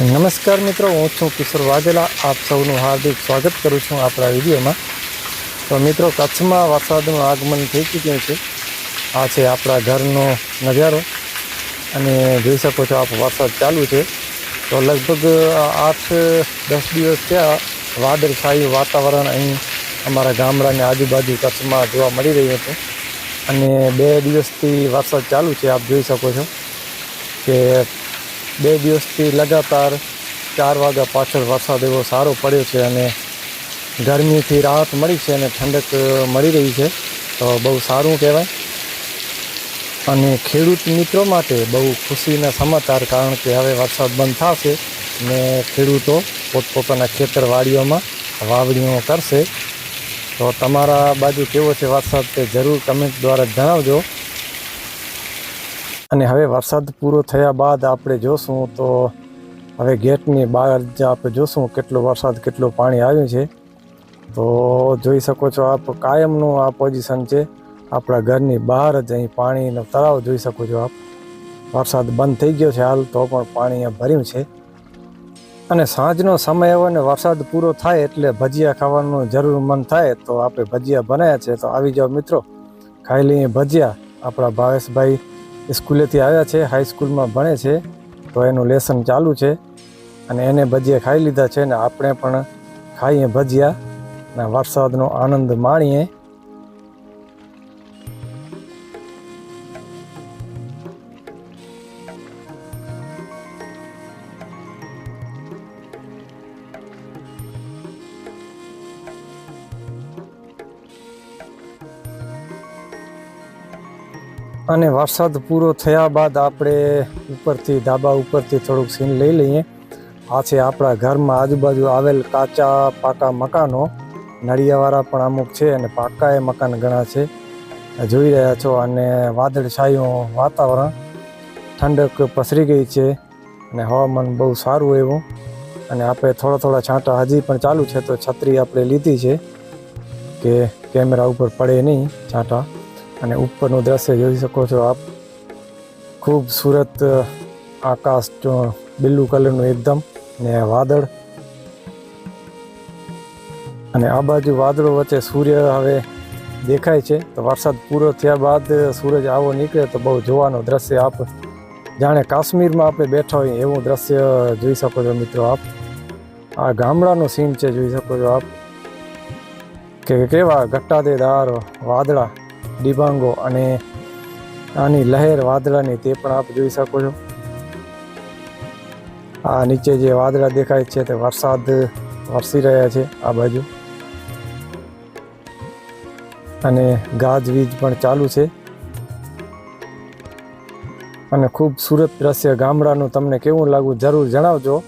નમસ્કાર મિત્રો, હું છું કિશોર વાઘેલા. આપ સૌનું હાર્દિક સ્વાગત કરું છું આપણા વિડીયોમાં. તો મિત્રો, કચ્છમાં વરસાદનું આગમન થઈ ચૂક્યું છે. આ છે આપણા ઘરનો નજારો. અને જોઈ શકો છો આપ, વરસાદ ચાલુ છે. તો લગભગ આઠ દસ દિવસ ત્યાં વાદળછાયું વાતાવરણ અહીં અમારા ગામડાની આજુબાજુ કચ્છમાં જોવા મળી રહ્યું હતું. અને બે દિવસથી વરસાદ ચાલુ છે, આપ જોઈ શકો છો કે બે દિવસથી લગાતાર ચાર વાગ્યા પાછળ વરસાદ એવો સારો પડ્યો છે અને ગરમીથી રાહત મળી છે અને ઠંડક મળી રહી છે. તો બહુ સારું કહેવાય. અને ખેડૂત મિત્રો માટે બહુ ખુશીના સમાચાર કારણ કે હવે વરસાદ બંધ થશે ને ખેડૂતો પોતપોતાના ખેતર વાડીઓમાં વાવણીઓ કરશે. તો તમારા બાજુ કેવો છે વરસાદ તે જરૂર કમેન્ટ દ્વારા જણાવજો. અને હવે વરસાદ પૂરો થયા બાદ આપણે જોશું તો હવે ગેટની બહાર જ આપણે જોશું કેટલો વરસાદ, કેટલું પાણી આવ્યું છે, તો જોઈ શકો છો આપ કાયમનું આ પોઝિશન છે. આપણા ઘરની બહાર જ અહીં પાણીનો તળાવ જોઈ શકો છો આપ. વરસાદ બંધ થઈ ગયો છે હાલ, તો પણ પાણી અહીંયા ભર્યું છે. અને સાંજનો સમય હોય ને વરસાદ પૂરો થાય એટલે ભજીયા ખાવાનું જરૂર મન થાય, તો આપણે ભજીયા બનાવ્યા છે. તો આવી જાઓ મિત્રો, ખાઈ લઈએ ભજીયા. આપણા ભાવેશભાઈ સ્કૂલેથી આવ્યા છે હાઈસ્કૂલમાં ભણે છે, તો એનું લેસન ચાલુ છે અને એને ભજીયા ખાઈ લીધા છે ને આપણે પણ ખાઈએ ભજીયા. અને વરસાદનો આનંદ માણીએ. અને વરસાદ પૂરો થયા બાદ આપણે ઉપરથી, ધાબા ઉપરથી થોડુંક સીન લઈ લઈએ. આ આપણા ઘરમાં આજુબાજુ આવેલ કાચા પાકા મકાનો. નળિયાવાળા પણ અમુક છે અને પાકા એ મકાન ઘણા છે. જોઈ રહ્યા છો અને વાદળછાયું વાતાવરણ. ઠંડક પસરી ગઈ છે અને હવામાન બહુ સારું એવું અને આપણે થોડા થોડા છાંટા હજી પણ ચાલુ છે તો છત્રી આપણે લીધી છે કે કેમેરા ઉપર પડે નહીં છાંટા. અને ઉપરનું દ્રશ્ય જોઈ શકો છો આપ. ખૂબસૂરત આકાશ જો બ્લુ કલરનું એકદમ ને વાદળ. અને આ બાજુ વાદળો વચ્ચે સૂર્ય હવે દેખાય છે. તો વરસાદ પૂરો થયા બાદ સૂરજ આવો નીકળે તો બહુ જોવાનું દ્રશ્ય આપ જાણે કાશ્મીરમાં આપણે બેઠા હોઈએ એવું દ્રશ્ય જોઈ શકો છો મિત્રો આપ. આ ગામડાનું સીન છે, જોઈ શકો છો આપ. કે કેવા ઘટ્ટાદેદાર વાદળા ડિબાંગો અને આની લહેર વાદળાની તે પણ આપ જોઈ શકો છો. આ નીચે જે વાદળા દેખાય છે તે વરસાદ વરસી રહ્યા છે આ બાજુ. અને ગાજવીજ પણ ચાલુ છે. અને ખૂબ સુરત દ્રશ્ય ગામડાનું તમને કેવું લાગવું જરૂર જણાવજો.